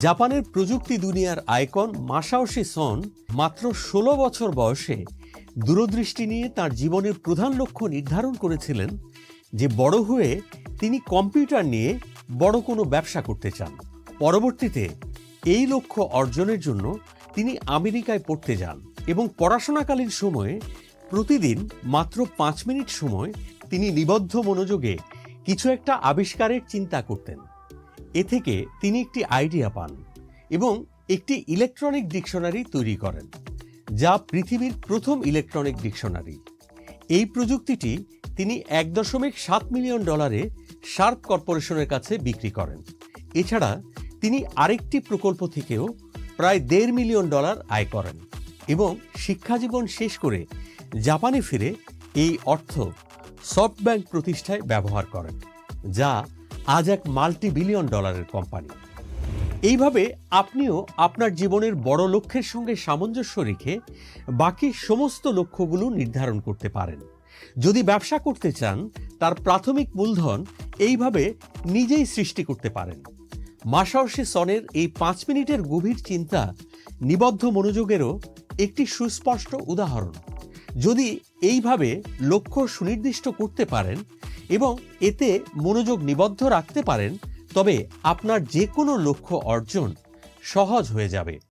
জাপানের প্রযুক্তি দুনিয়ার আইকন মাসাওশি সন মাত্র ষোলো বছর বয়সে দূরদৃষ্টি নিয়ে তার জীবনের প্রধান লক্ষ্য নির্ধারণ করেছিলেন যে বড় হয়ে তিনি কম্পিউটার নিয়ে বড় কোনো ব্যবসা করতে চান। পরবর্তীতে এই লক্ষ্য অর্জনের জন্য তিনি আমেরিকায় পড়তে যান এবং পড়াশোনাকালীন সময়ে প্রতিদিন মাত্র পাঁচ মিনিট সময় তিনি নিবদ্ধ মনোযোগে কিছু একটা আবিষ্কারের চিন্তা করতেন। এ থেকে তিনি একটি আইডিয়া পান এবং একটি ইলেকট্রনিক ডিকশনারি তৈরি করেন, যা পৃথিবীর প্রথম ইলেকট্রনিক ডিকশনারি। এই প্রযুক্তিটি তিনি এক দশমিক সাত মিলিয়ন ডলারে শার্প কর্পোরেশনের কাছে বিক্রি করেন। এছাড়া তিনি আরেকটি প্রকল্প থেকেও প্রায় দেড় মিলিয়ন ডলার আয় করেন এবং শিক্ষাজীবন শেষ করে জাপানে ফিরে এই অর্থ সফটব্যাংক প্রতিষ্ঠায় ব্যবহার করেন, যা আজ এক মাল্টি বিলিয়ন ডলারের কোম্পানি। এইভাবে আপনিও আপনার জীবনের বড় লক্ষ্যের সঙ্গে সামঞ্জস্য রেখে বাকি সমস্ত লক্ষ্যগুলো নির্ধারণ করতে পারেন। যদি ব্যবসা করতে চান, তার প্রাথমিক মূলধন এইভাবে নিজেই সৃষ্টি করতে পারেন। মাসাওশি সনের এই পাঁচ মিনিটের গভীর চিন্তা নিবদ্ধ মনোযোগেরও একটি সুস্পষ্ট উদাহরণ। যদি এইভাবে লক্ষ্য সুনির্দিষ্ট করতে পারেন এবং এতে মনোযোগ নিবদ্ধ রাখতে পারেন, তবে আপনার যে কোনো লক্ষ্য অর্জন সহজ হয়ে যাবে।